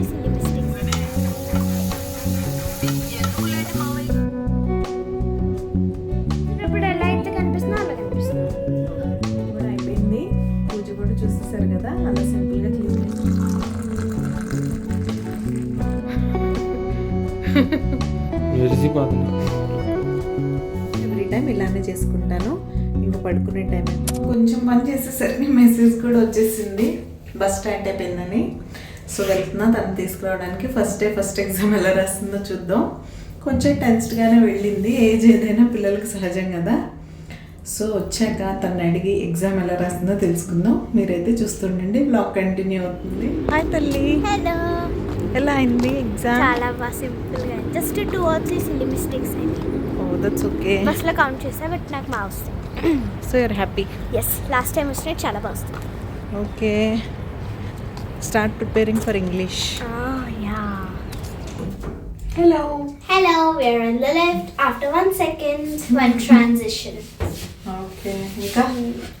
Three ఇప్పుడు ఎలా అయితే కనిపిస్తుందో అలా కనిపిస్తుంది కూడా అయిపోయింది పూజ కూడా చూసేసారు కదా అలా సింపుల్గా క్లీన్ ఎవ్రీ టైం ఇలానే చేసుకుంటాను ఇంకా పడుకునే టైం కొంచెం పని చేసేసరికి మెసేజ్ కూడా వచ్చేసింది. బస్ స్టాండ్ అయిపోయిందని. సో వెళ్తున్నా తను తీసుకురావడానికి. ఫస్ట్ డే ఫస్ట్ ఎగ్జామ్ ఎలా రాస్తుందో చూద్దాం. కొంచెం టెన్స్డ్గానే వెళ్ళింది. ఏజ్ ఏదైనా పిల్లలకు సహజం కదా. సో వచ్చాక తను అడిగి ఎగ్జామ్ ఎలా రాస్తుందో తెలుసుకుందాం. మీరైతే చూస్తుండండి. బ్లాగ్ కంటిన్యూ అవుతుంది. హాయ్ తల్లి. హలో ఎలా అయింది ఎగ్జామ్ చాలా బాగా సింపుల్గా just two or three silly mistakes అయింది ఓ దట్స్ ఓకే బస్లో కౌంట్ చేసా బట్ నాకు బాగా వస్తాయి. So you're happy yes last time వచ్చినాయి చాలా బాగా వస్తాయి. Okay Start preparing for English yeah hello Hello, we're on the left. After one second, one transition. Okay ఇంకా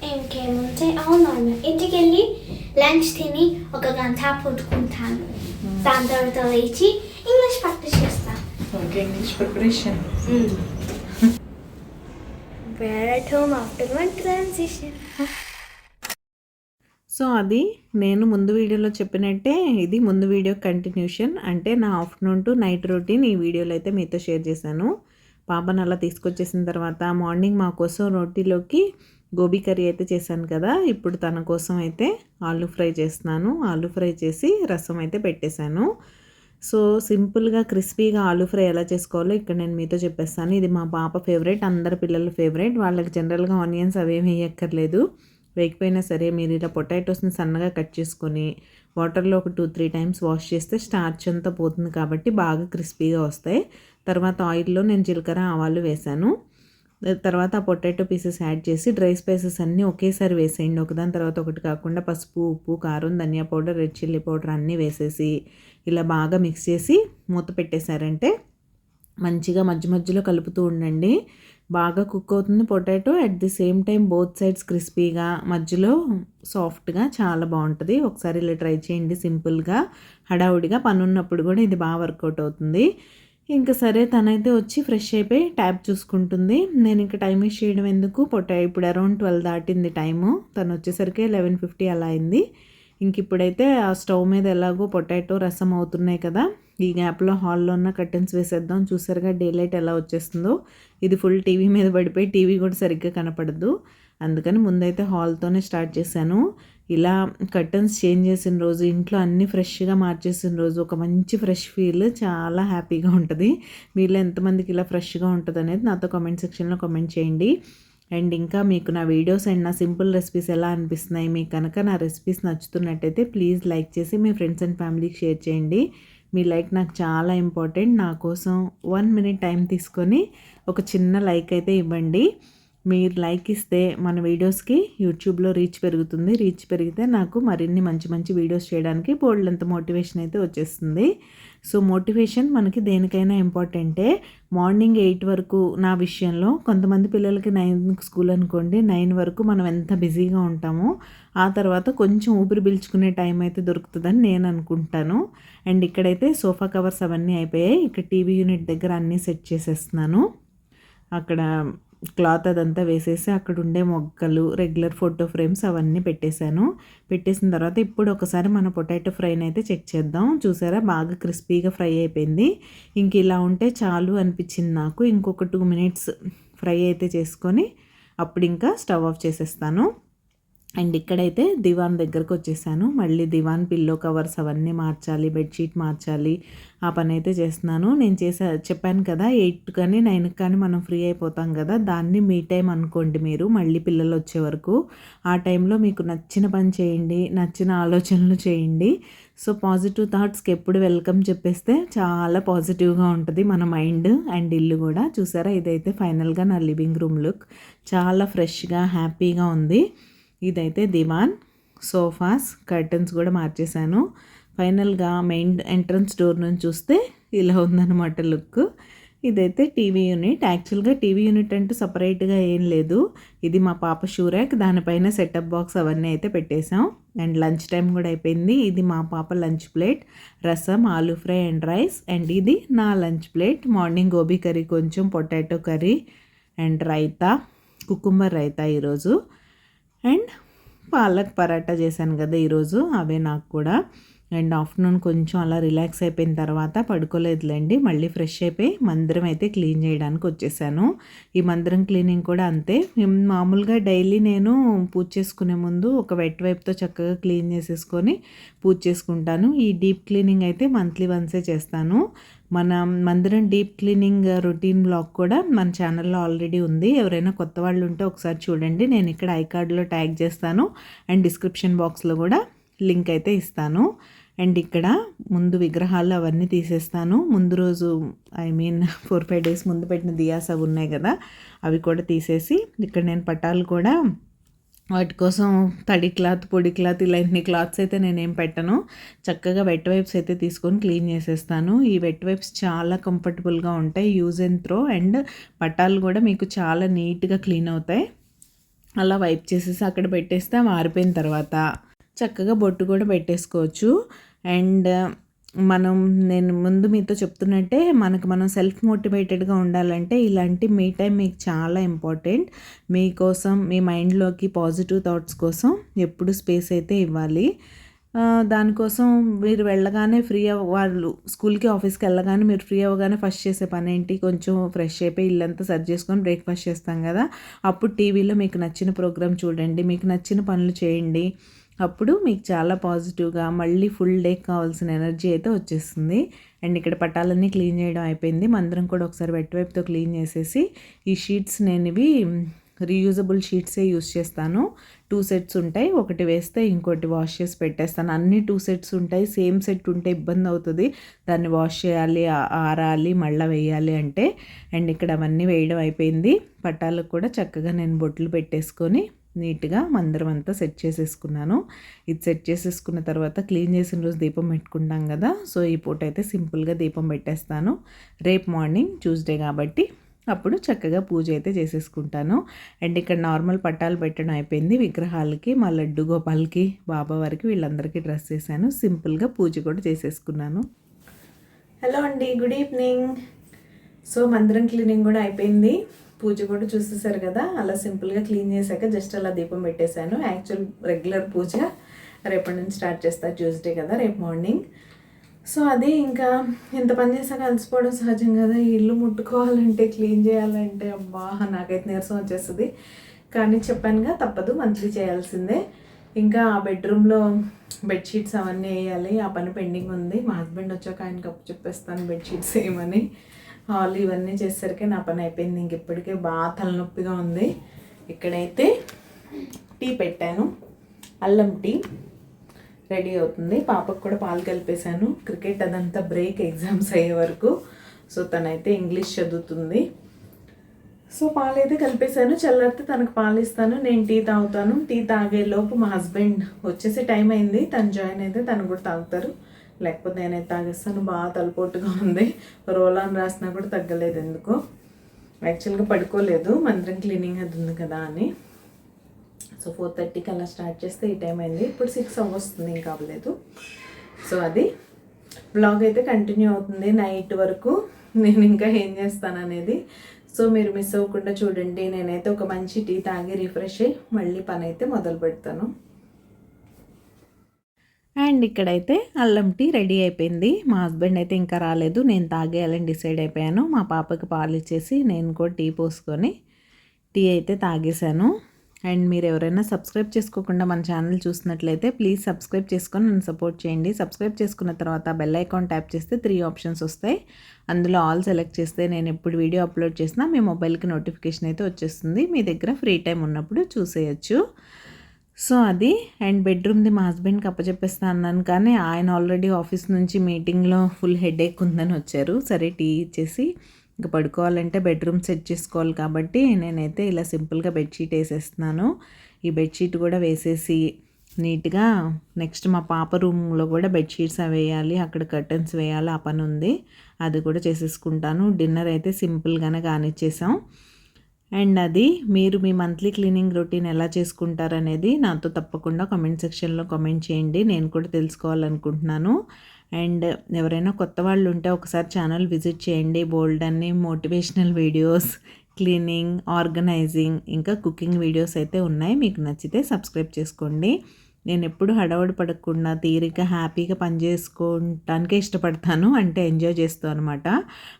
ఇంకేముంటే అవునవును ఇంటికి వెళ్ళి లంచ్ తిని ఒక గంట పడుకుంటాను దాని తర్వాత లేచి ఇంగ్లీష్ ప్రాక్టీస్ చేస్తాను okay English preparation where at home after one transition So అది నేను ముందు వీడియోలో చెప్పినట్టే ఇది ముందు వీడియో కంటిన్యూషన్. అంటే నా ఆఫ్టర్నూన్ టు నైట్ రొటీన్ ఈ వీడియోలో అయితే మీతో షేర్ చేశాను. పాపను అలా తీసుకొచ్చేసిన తర్వాత మార్నింగ్ మా కోసం రోటీలోకి గోబీ కర్రీ అయితే చేశాను కదా. ఇప్పుడు తన కోసం అయితే ఆలూ ఫ్రై చేస్తున్నాను. ఆలూ ఫ్రై చేసి రసం అయితే పెట్టేశాను. సో సింపుల్గా క్రిస్పీగా ఆలూ ఫ్రై ఎలా చేసుకోవాలో ఇక్కడ నేను మీతో చెప్పేస్తాను. ఇది మా పాప ఫేవరెట్ అందరి పిల్లల ఫేవరెట్. వాళ్ళకి జనరల్గా ఆనియన్స్ అవేమి వేయక్కర్లేదు. వేగిపోయినా సరే మీరు ఇలా పొటాటోస్ని సన్నగా కట్ చేసుకొని వాటర్లో ఒక టూ త్రీ టైమ్స్ వాష్ చేస్తే స్టార్చ్ అంతా పోతుంది కాబట్టి బాగా క్రిస్పీగా వస్తాయి. తర్వాత ఆయిల్లో నేను జీలకర్ర ఆవాలు వేశాను. తర్వాత ఆ పొటాటో పీసెస్ యాడ్ చేసి డ్రై స్పైసెస్ అన్నీ ఒకేసారి వేసేయండి. ఒకదాని తర్వాత ఒకటి కాకుండా పసుపు ఉప్పు కారం ధనియా పౌడర్ రెడ్ చిల్లీ పౌడర్ అన్నీ వేసేసి ఇలా బాగా మిక్స్ చేసి మూత పెట్టేశారంటే మంచిగా మధ్య మధ్యలో కలుపుతూ ఉండండి. బాగా కుక్ అవుతుంది potato. At the same time both sides క్రిస్పీగా మధ్యలో సాఫ్ట్గా చాలా బాగుంటుంది. ఒకసారి ఇలా ట్రై చేయండి సింపుల్గా హడావుడిగా. పని ఉన్నప్పుడు కూడా ఇది బాగా వర్కౌట్ అవుతుంది. ఇంకా సరే తనైతే వచ్చి ఫ్రెష్ అయిపోయి ట్యాబ్ చూసుకుంటుంది. నేను ఇంకా టైం వేస్ట్ చేయడం ఎందుకు? పొట్టా ఇప్పుడు అరౌండ్ ట్వెల్వ్ దాటింది టైము తను వచ్చేసరికి లెవెన్ ఫిఫ్టీ అలా అయింది. ఇంక ఇప్పుడైతే ఆ స్టవ్ మీద ఎలాగో పొటాటో రసం అవుతున్నాయి కదా. ఈ గ్యాప్లో హాల్లో ఉన్న కర్టెన్స్ వేసేద్దాం. చూసారుగా డే లైట్ ఎలా వచ్చేస్తుందో. ఇది ఫుల్ టీవీ మీద పడిపోయి టీవీ కూడా సరిగ్గా కనపడదు. అందుకని ముందైతే హాల్తోనే స్టార్ట్ చేశాను. ఇలా కర్టన్స్ చేంజ్ చేసిన రోజు ఇంట్లో అన్నీ ఫ్రెష్గా మార్చేసిన రోజు ఒక మంచి ఫ్రెష్ ఫీల్ చాలా హ్యాపీగా ఉంటుంది. మీలో ఎంతమందికి ఇలా ఫ్రెష్గా ఉంటుంది అనేది నాతో కామెంట్ సెక్షన్లో కామెంట్ చేయండి. అండ్ ఇంకా మీకు నా వీడియోస్ అండ్ నా సింపుల్ రెసిపీస్ ఎలా అనిపిస్తున్నాయి మీకు కనుక నా రెసిపీస్ నచ్చుతున్నట్టయితే ప్లీజ్ లైక్ చేసి మీ ఫ్రెండ్స్ అండ్ ఫ్యామిలీకి షేర్ చేయండి. మీ లైక్ నాకు చాలా ఇంపార్టెంట్. నా కోసం వన్ మినిట్ టైం తీసుకొని ఒక చిన్న లైక్ అయితే ఇవ్వండి. మీరు లైక్ ఇస్తే మన వీడియోస్కి యూట్యూబ్లో రీచ్ పెరుగుతుంది. రీచ్ పెరిగితే నాకు మరిన్ని మంచి మంచి వీడియోస్ చేయడానికి బోల్డంత మోటివేషన్ అయితే వచ్చేస్తుంది. సో మోటివేషన్ మనకి దేనికైనా ఇంపార్టెంటే మార్నింగ్ ఎయిట్ వరకు నా విషయంలో కొంతమంది పిల్లలకి నైన్ స్కూల్ అనుకోండి నైన్ వరకు మనం ఎంత బిజీగా ఉంటామో ఆ తర్వాత కొంచెం ఊపిరి పీల్చుకునే టైం అయితే దొరుకుతుందని నేను అనుకుంటాను. అండ్ ఇక్కడైతే సోఫా కవర్స్ అవన్నీ అయిపోయాయి. ఇక్కడ టీవీ యూనిట్ దగ్గర అన్నీ సెట్ చేసేస్తున్నాను. అక్కడ క్లాత్ అదంతా వేసేసి అక్కడ ఉండే మొగ్గలు రెగ్యులర్ ఫోటో ఫ్రేమ్స్ అవన్నీ పెట్టేశాను. పెట్టేసిన తర్వాత ఇప్పుడు ఒకసారి మన పొటాటో ఫ్రైని అయితే చెక్ చేద్దాం. చూసారా? బాగా క్రిస్పీగా ఫ్రై అయిపోయింది. ఇంక ఇలా ఉంటే చాలు అనిపించింది నాకు. ఇంకొక టూ మినిట్స్ ఫ్రై అయితే చేసుకొని అప్పుడు ఇంకా స్టవ్ ఆఫ్ చేసేస్తాను. అండ్ ఇక్కడైతే దివాన్ దగ్గరకు వచ్చేసాను. మళ్ళీ దివాన్ పిల్లో కవర్స్ అవన్నీ మార్చాలి బెడ్షీట్ మార్చాలి ఆ పని అయితే చేస్తున్నాను. నేను చేసా చెప్పాను కదా ఎయిట్ కానీ నైన్కి కానీ మనం ఫ్రీ అయిపోతాం కదా దాన్ని మీ టైం అనుకోండి మీరు మళ్ళీ పిల్లలు వచ్చే వరకు. ఆ టైంలో మీకు నచ్చిన పని చేయండి నచ్చిన ఆలోచనలు చేయండి. సో పాజిటివ్ థాట్స్కి ఎప్పుడు వెల్కమ్ చెప్పేస్తే చాలా పాజిటివ్గా ఉంటుంది మన మైండ్ అండ్ ఇల్లు కూడా. చూసారా? ఇదైతే ఫైనల్గా నా లివింగ్ రూమ్ లుక్. చాలా ఫ్రెష్గా హ్యాపీగా ఉంది. ఇదైతే దివాన్ సోఫాస్ కర్టన్స్ కూడా మార్చేశాను. ఫైనల్గా మెయిన్ ఎంట్రన్స్ డోర్ నుంచి చూస్తే ఇలా ఉందన్నమాట లుక్. ఇదైతే టీవీ యూనిట్. యాక్చువల్గా టీవీ యూనిట్ అంటూ సపరేట్గా ఏం లేదు. ఇది మా పాప షూ ర్యాక్ దానిపైన సెటప్ బాక్స్ అవన్నీ అయితే పెట్టేశాం. అండ్ లంచ్ టైం కూడా అయిపోయింది. ఇది మా పాప lunch plate. Rasam aloo fry and rice. And ఇది నా lunch plate. Morning gobi curry కొంచెం potato curry and raita cucumber raita ఈరోజు. అండ్ పాలక్ పరాటా చేశాను కదా ఈరోజు అవే నాకు కూడా. అండ్ ఆఫ్టర్నూన్ కొంచెం అలా రిలాక్స్ అయిపోయిన తర్వాత పడుకోలేదులేండి. మళ్ళీ ఫ్రెష్ అయిపోయి మందిరం అయితే క్లీన్ చేయడానికి వచ్చేసాను. ఈ మందిరం క్లీనింగ్ కూడా అంతే. మామూలుగా డైలీ నేను పూజ చేసుకునే ముందు ఒక వెట్ వైప్తో చక్కగా క్లీన్ చేసేసుకొని పూజ చేసుకుంటాను. ఈ డీప్ క్లీనింగ్ అయితే మంత్లీ వన్సే చేస్తాను. మన మందిరం డీప్ క్లీనింగ్ రొటీన్ బ్లాగ్ కూడా మన ఛానల్లో ఆల్రెడీ ఉంది. ఎవరైనా కొత్త వాళ్ళు ఉంటే ఒకసారి చూడండి. నేను ఇక్కడ ఐ కార్డ్లో ట్యాగ్ చేస్తాను. అండ్ డిస్క్రిప్షన్ బాక్స్లో కూడా లింక్ అయితే ఇస్తాను. అండ్ ఇక్కడ ముందు విగ్రహాలు అవన్నీ తీసేస్తాను. ముందు రోజు I mean four five days ముందు పెట్టిన దియాస్ అవి ఉన్నాయి కదా అవి కూడా తీసేసి ఇక్కడ నేను పటాలు కూడా వాటి కోసం తడి క్లాత్ పొడి క్లాత్ ఇలా ఇన్ని క్లాత్స్ అయితే నేనేం పెట్టను. చక్కగా వెట్ వైప్స్ అయితే తీసుకొని క్లీన్ చేసేస్తాను. ఈ వెట్ వైప్స్ చాలా కంఫర్టబుల్గా ఉంటాయి యూజ్ అండ్ త్రో అండ్ పటాలు కూడా మీకు చాలా నీట్గా క్లీన్ అవుతాయి. అలా వైప్ చేసేసి అక్కడ పెట్టేస్తే మారిపోయిన తర్వాత చక్కగా బొట్టు కూడా పెట్టేసుకోవచ్చు. అండ్ మనం నేను ముందు మీతో చెప్తున్నట్టే మనకు మనం సెల్ఫ్ మోటివేటెడ్గా ఉండాలంటే ఇలాంటి మీ టైం మీకు చాలా ఇంపార్టెంట్ మీకోసం మీ మైండ్లోకి పాజిటివ్ థాట్స్ కోసం ఎప్పుడు స్పేస్ అయితే ఇవ్వాలి. దానికోసం మీరు వెళ్ళగానే ఫ్రీ వాళ్ళు స్కూల్కి ఆఫీస్కి వెళ్ళగానే మీరు ఫ్రీ అవ్వగానే ఫస్ట్ చేసే పని ఏంటి? కొంచెం ఫ్రెష్ అయిపోయి ఇల్లంతా సర్చ్ చేసుకొని బ్రేక్ఫాస్ట్ చేస్తాం కదా. అప్పుడు టీవీలో మీకు నచ్చిన ప్రోగ్రామ్ చూడండి మీకు నచ్చిన పనులు చేయండి. అప్పుడు మీకు చాలా పాజిటివ్గా మళ్ళీ ఫుల్ డే కావాల్సిన ఎనర్జీ అయితే వచ్చేస్తుంది. అండ్ ఇక్కడ పటాలన్నీ క్లీన్ చేయడం అయిపోయింది. మందరం కూడా ఒకసారి వెట్వైపుతో క్లీన్ చేసేసి ఈ షీట్స్ నేను ఇవి రీయూజబుల్ షీట్సే యూస్ చేస్తాను. టూ సెట్స్ ఉంటాయి. ఒకటి వేస్తే ఇంకోటి వాష్ చేసి పెట్టేస్తాను. అన్ని టూ సెట్స్ ఉంటాయి. సేమ్ సెట్ ఉంటే ఇబ్బంది అవుతుంది. దాన్ని వాష్ చేయాలి ఆరాలి మళ్ళీ వేయాలి అంటే. అండ్ ఇక్కడ అవన్నీ వేయడం అయిపోయింది. పట్టాలకు కూడా చక్కగా నేను బొట్లు పెట్టేసుకొని నీట్గా మందరం అంతా సెట్ చేసేసుకున్నాను. ఇది సెట్ చేసేసుకున్న తర్వాత క్లీన్ చేసిన రోజు దీపం పెట్టుకుంటాం కదా సో ఈ పూట అయితే సింపుల్గా దీపం పెట్టేస్తాను. రేపు మార్నింగ్ ట్యూస్డే కాబట్టి అప్పుడు చక్కగా పూజ అయితే చేసేసుకుంటాను. అండ్ ఇక్కడ నార్మల్ పట్టాలు పెట్టడం అయిపోయింది విగ్రహాలకి మా లడ్డు గోపాల్కి బాబా వారికి వీళ్ళందరికీ డ్రెస్ చేశాను. సింపుల్గా పూజ కూడా చేసేసుకున్నాను. హలో అండి గుడ్ ఈవినింగ్ సో మందిరం క్లీనింగ్ కూడా అయిపోయింది. పూజ కూడా చూసేసారు కదా అలా సింపుల్గా క్లీన్ చేశాక జస్ట్ అలా దీపం పెట్టేశాను. యాక్చువల్ రెగ్యులర్ పూజ రేపటి నుంచి స్టార్ట్ చేస్తా ట్యూస్డే కదా రేపు మార్నింగ్ సో అది ఇంకా ఎంత పని చేసాక అలసిపోవడం సహజం కదా ఇల్లు ముట్టుకోవాలంటే క్లీన్ చేయాలంటే అబ్బా నాకైతే నీరసం వచ్చేస్తుంది. కానీ చెప్పానుగా తప్పదు మంత్లీ చేయాల్సిందే. ఇంకా ఆ బెడ్రూమ్లో బెడ్షీట్స్ అవన్నీ వేయాలి ఆ పని పెండింగ్ ఉంది. మా హస్బెండ్ వచ్చాక ఆయనకి అప్పు చెప్పేస్తాను బెడ్షీట్స్ వేయమని హాల్ ఇవన్నీ చేసేసరికి నా పని అయిపోయింది. ఇంక ఇప్పటికే బాగా తలనొప్పిగా ఉంది. ఇక్కడైతే టీ పెట్టాను. అల్లం టీ రెడీ అవుతుంది. పాపకు కూడా పాలు కలిపేశాను. క్రికెట్ అదంతా బ్రేక్ ఎగ్జామ్స్ అయ్యే వరకు. సో తనైతే ఇంగ్లీష్ చదువుతుంది. సో పాలు అయితే కలిపేశాను. చల్లారితే తనకు పాలు ఇస్తాను. నేను టీ తాగుతాను. టీ తాగే లోపు మా హస్బెండ్ వచ్చేసి టైం అయింది. తను జాయిన్ అయితే తను కూడా తాగుతారు. లేకపోతే నేనైతే తాగేస్తాను బాగా తలపోటుగా ఉంది. రోలాన్ రాసినా కూడా తగ్గలేదు ఎందుకో. యాక్చువల్గా పడుకోలేదు మందరం క్లీనింగ్ అది ఉంది కదా అని. సో ఫోర్ థర్టీకి అలా స్టార్ట్ చేస్తే ఈ టైం అయింది. ఇప్పుడు సిక్స్ వస్తుంది ఇంకా అవ్వలేదు. సో అది. బ్లాగ్ అయితే కంటిన్యూ అవుతుంది నైట్ వరకు. నేను ఇంకా ఏం చేస్తాను అనేది. సో మీరు మిస్ అవ్వకుండా చూడండి. నేనైతే ఒక మంచి టీ తాగి రిఫ్రెష్ అయ్యి మళ్ళీ పని అయితే మొదలు పెడతాను అండ్ ఇక్కడైతే అల్లం టీ రెడీ అయిపోయింది. మా హస్బెండ్ అయితే ఇంకా రాలేదు. నేను తాగేయాలని డిసైడ్ అయిపోయాను. మా పాపకి పాలు ఇచ్చేసి నేను కూడా టీ పోసుకొని టీ అయితే తాగేశాను. అండ్ మీరు ఎవరైనా సబ్స్క్రైబ్ చేసుకోకుండా మన ఛానల్ చూసినట్లయితే ప్లీజ్ సబ్స్క్రైబ్ చేసుకొని నన్ను సపోర్ట్ చేయండి. సబ్స్క్రైబ్ చేసుకున్న తర్వాత బెల్ ఐకాన్ ట్యాప్ చేస్తే త్రీ ఆప్షన్స్ వస్తాయి. అందులో ఆల్ సెలెక్ట్ చేస్తే నేను ఎప్పుడు వీడియో అప్లోడ్ చేసినా మీ మొబైల్కి నోటిఫికేషన్ అయితే వచ్చేస్తుంది. మీ దగ్గర ఫ్రీ టైం ఉన్నప్పుడు చూసేయచ్చు. సో అది అండ్ బెడ్రూమ్ది మా హస్బెండ్కి అప్పచెప్పేస్తా అన్నాను. కానీ ఆయన ఆల్రెడీ ఆఫీస్ నుంచి మీటింగ్లో ఫుల్ హెడేక్ ఉందని వచ్చారు. సరే టీ ఇచ్చేసి ఇంకా పడుకోవాలంటే బెడ్రూమ్ సెట్ చేసుకోవాలి కాబట్టి నేనైతే ఇలా సింపుల్గా బెడ్షీట్ వేసేస్తున్నాను. ఈ బెడ్షీట్ కూడా వేసేసి నీట్గా నెక్స్ట్ మా పాప రూమ్లో కూడా బెడ్షీట్స్ అవి వేయాలి అక్కడ కర్టన్స్ వేయాలి ఆ పని ఉంది. అది కూడా చేసేసుకుంటాను. డిన్నర్ అయితే సింపుల్గానే కానిచ్చేసాం. అండ్ అది మీరు మీ మంత్లీ క్లీనింగ్ రొటీన్ ఎలా చేసుకుంటారనేది నాతో తప్పకుండా కామెంట్ సెక్షన్లో కామెంట్ చేయండి. నేను కూడా తెలుసుకోవాలనుకుంటున్నాను. అండ్ ఎవరైనా కొత్త వాళ్ళు ఉంటే ఒకసారి ఛానల్ విజిట్ చేయండి. బోల్డ్ అన్ని మోటివేషనల్ వీడియోస్ క్లీనింగ్ ఆర్గనైజింగ్ ఇంకా కుకింగ్ వీడియోస్ అయితే ఉన్నాయి. మీకు నచ్చితే సబ్స్క్రైబ్ చేసుకోండి. నేను ఎప్పుడు హడావుడి పడకుండా తీరిక హ్యాపీగా పని చేసుకోవటానికే ఇష్టపడతాను అంటే ఎంజాయ్ చేస్తాను అనమాట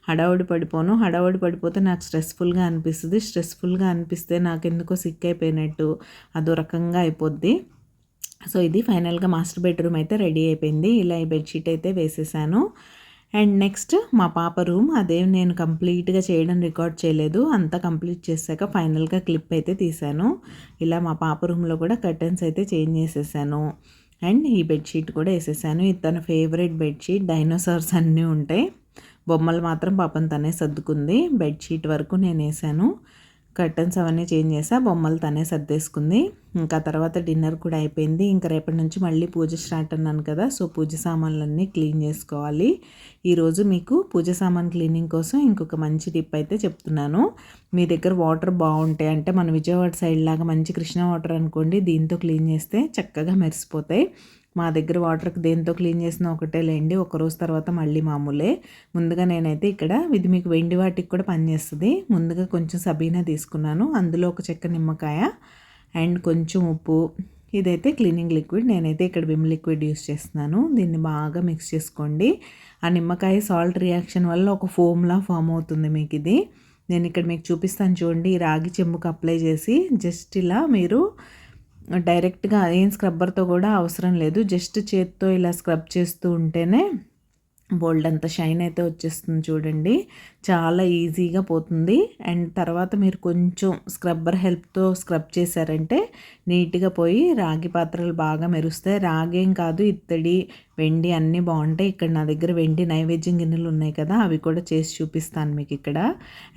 హడావుడి పడిపోను. హడావుడి పడిపోతే నాకు స్ట్రెస్ఫుల్గా అనిపిస్తుంది. స్ట్రెస్ఫుల్గా అనిపిస్తే నాకు ఎందుకో సిక్ అయిపోయినట్టు అదో రకంగా అయిపోద్ది. సో ఇది ఫైనల్గా మాస్టర్ బెడ్రూమ్ అయితే రెడీ అయిపోయింది. ఇలా ఈ బెడ్షీట్ అయితే వేసేసాను. అండ్ నెక్స్ట్ మా పాప రూమ్ అదే నేను కంప్లీట్గా చేయడం రికార్డ్ చేయలేదు. అంతా కంప్లీట్ చేశాక ఫైనల్గా క్లిప్ అయితే తీశాను. ఇలా మా పాప రూమ్లో కూడా కర్టన్స్ అయితే చేంజ్ చేసేసాను. అండ్ ఈ బెడ్షీట్ కూడా వేసేసాను. ఇది తన ఫేవరెట్ బెడ్షీట్. డైనోసార్స్ అన్నీ ఉంటాయి. బొమ్మలు మాత్రం పాపం తనే సర్దుకుంది. బెడ్షీట్ వరకు నేను వేసాను. కర్టన్స్ అవన్నీ చేంజ్ చేసా బొమ్మలు తనే సర్దేసుకుంది. ఇంకా తర్వాత డిన్నర్ కూడా అయిపోయింది. ఇంకా రేపటి నుంచి మళ్ళీ పూజ స్టార్ట్ అన్నాను కదా సో పూజ సామాన్లన్నీ క్లీన్ చేసుకోవాలి. ఈరోజు మీకు పూజ సామాన్ క్లీనింగ్ కోసం ఇంకొక మంచి టిప్ అయితే చెప్తున్నాను. మీ దగ్గర వాటర్ బాగుంటాయి అంటే మన విజయవాడ సైడ్ లాగా మంచి కృష్ణ వాటర్ అనుకోండి దీంతో క్లీన్ చేస్తే చక్కగా మెరిసిపోతాయి. మా దగ్గర వాటర్కి దేంతో క్లీన్ చేసిన ఒకటే లేండి. ఒక రోజు తర్వాత మళ్ళీ మామూలే. ముందుగా నేనైతే ఇక్కడ ఇది మీకు వెండి వాటికి కూడా పనిచేస్తుంది ముందుగా కొంచెం సబీనా తీసుకున్నాను. అందులో ఒక చెక్క నిమ్మకాయ అండ్ కొంచెం ఉప్పు. ఇదైతే క్లీనింగ్ లిక్విడ్ నేనైతే ఇక్కడ విమ్ లిక్విడ్ యూస్ చేస్తున్నాను. దీన్ని బాగా మిక్స్ చేసుకోండి. ఆ నిమ్మకాయ సాల్ట్ రియాక్షన్ వల్ల ఒక ఫోమ్లా ఫామ్ అవుతుంది మీకు ఇది. నేను ఇక్కడ మీకు చూపిస్తాను చూడండి. రాగి చెంబుకు అప్లై చేసి జస్ట్ ఇలా మీరు డైరెక్ట్గా ఏం స్క్రబ్బర్తో కూడా అవసరం లేదు. జస్ట్ చేత్తో ఇలా స్క్రబ్ చేస్తూ ఉంటేనే బోల్డ్ అంత షైన్ అయితే వచ్చేస్తుంది చూడండి. చాలా ఈజీగా పోతుంది. అండ్ తర్వాత మీరు కొంచెం స్క్రబ్బర్ హెల్ప్తో స్క్రబ్ చేశారంటే నీట్గా పోయి రాగి పాత్రలు బాగా మెరుస్తాయి. రాగేం కాదు ఇత్తడి వెండి అన్నీ బాగుంటాయి. ఇక్కడ నా దగ్గర వెండి నైవేద్యం గిన్నెలు ఉన్నాయి కదా అవి కూడా చేసి చూపిస్తాను మీకు ఇక్కడ.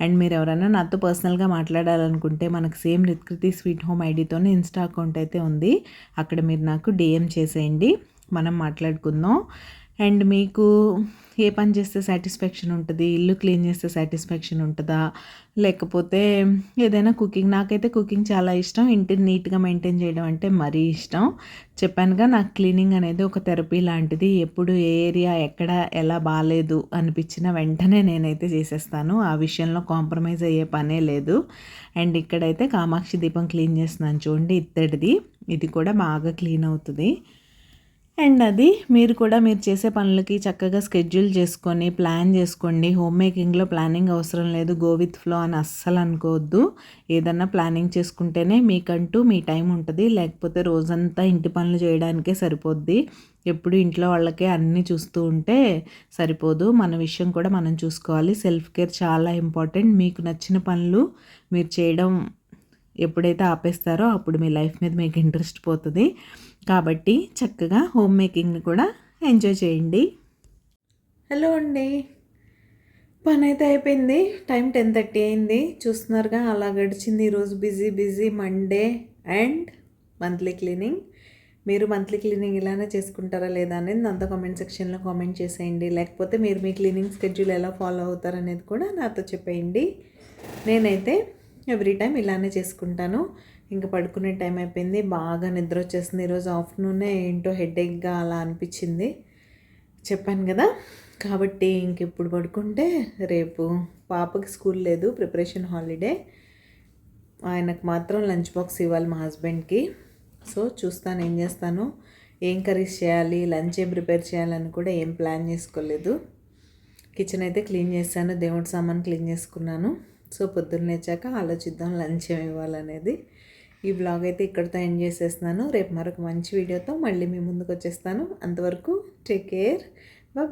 అండ్ మీరు ఎవరైనా నాతో పర్సనల్గా మాట్లాడాలనుకుంటే మనకు సేమ్ రిత్కృతి స్వీట్ హోమ్ ఐడితోనే ఇన్స్టా అకౌంట్ అయితే ఉంది. అక్కడ మీరు నాకు డిఎం చేసేయండి. మనం మాట్లాడుకుందాం. అండ్ మీకు ఏ పని చేస్తే సాటిస్ఫాక్షన్ ఉంటుంది? ఇల్లు క్లీన్ చేస్తే సాటిస్ఫాక్షన్ ఉంటుందా? లేకపోతే ఏదైనా కుకింగ్ నాకైతే కుకింగ్ చాలా ఇష్టం. ఇంటిని నీట్గా మెయింటైన్ చేయడం అంటే మరీ ఇష్టం. చెప్పానుగా నాకు క్లీనింగ్ అనేది ఒక థెరపీ లాంటిది. ఎప్పుడు ఏ ఏరియా ఎక్కడ ఎలా బాగాలేదు అనిపించిన వెంటనే నేనైతే చేసేస్తాను. ఆ విషయంలో కాంప్రమైజ్ అయ్యే పనే లేదు. అండ్ ఇక్కడైతే కామాక్షి దీపం క్లీన్ చేస్తున్నాను చూడండి ఇత్తడిది ఇది కూడా బాగా క్లీన్ అవుతుంది. అండ్ అది మీరు కూడా మీరు చేసే పనులకి చక్కగా స్కెడ్యూల్ చేసుకొని ప్లాన్ చేసుకోండి. హోమ్ మేకింగ్లో ప్లానింగ్ అవసరం లేదు. గో విత్ ఫ్లో అని అస్సలు అనుకోవద్దు. ఏదన్నా ప్లానింగ్ చేసుకుంటేనే మీకంటూ మీ టైం ఉంటుంది. లేకపోతే రోజంతా ఇంటి పనులు చేయడానికే సరిపోద్ది. ఎప్పుడు ఇంట్లో వాళ్ళకే అన్నీ చూస్తూ ఉంటే సరిపోదు. మన విషయం కూడా మనం చూసుకోవాలి. సెల్ఫ్ కేర్ చాలా ఇంపార్టెంట్ మీకు నచ్చిన పనులు మీరు చేయడం ఎప్పుడైతే ఆపేస్తారో అప్పుడు మీ లైఫ్ మీద మీకు ఇంట్రెస్ట్ పోతుంది. కాబట్టి చక్కగా హోమ్ మేకింగ్ని కూడా ఎంజాయ్ చేయండి. హలో అండి. పని అయితే అయిపోయింది. టైం టెన్ థర్టీ అయింది. చూస్తున్నారుగా అలా గడిచింది ఈరోజు busy busy Monday and monthly cleaning మీరు మంత్లీ క్లీనింగ్ ఇలానే చేసుకుంటారా లేదా అనేది నాతో కామెంట్ సెక్షన్లో కామెంట్ చేసేయండి. లేకపోతే మీరు మీ క్లీనింగ్ స్కెడ్యూల్ ఎలా ఫాలో అవుతారనేది కూడా నాతో చెప్పేయండి. నేనైతే ఎవ్రీ టైం ఇలానే చేసుకుంటాను. ఇంకా పడుకునే టైం అయిపోయింది. బాగా నిద్ర వచ్చేసింది. ఈరోజు ఆఫ్టర్నూనే ఏంటో హెడేక్గా అలా అనిపించింది. చెప్పాను కదా. కాబట్టి ఇంక ఇప్పుడు పడుకుంటే రేపు పాపకి స్కూల్ లేదు. Preparation holiday. ఆయనకు మాత్రం లంచ్ బాక్స్ ఇవ్వాలి మా హస్బెండ్కి. సో చూస్తాను ఏం చేస్తాను. ఏం కర్రీస్ చేయాలి? లంచ్ ఏం ప్రిపేర్ చేయాలని కూడా ఏం ప్లాన్ చేసుకోలేదు. కిచెన్ అయితే క్లీన్ చేశాను. దేవుడి సామాన్ క్లీన్ చేసుకున్నాను. సో పొద్దున్న లేచాక ఆలోచిద్దాం లంచ్ ఏమి ఇవ్వాలనేది. ఈ బ్లాగ్ అయితే ఇక్కడితో ఎండ్ చేసేస్తున్నాను. రేపు మరొక మంచి వీడియోతో మళ్ళీ మీ ముందుకు వచ్చేస్తాను. అంతవరకు take care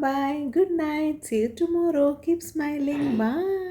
bye good night see tomorrow keep smiling bye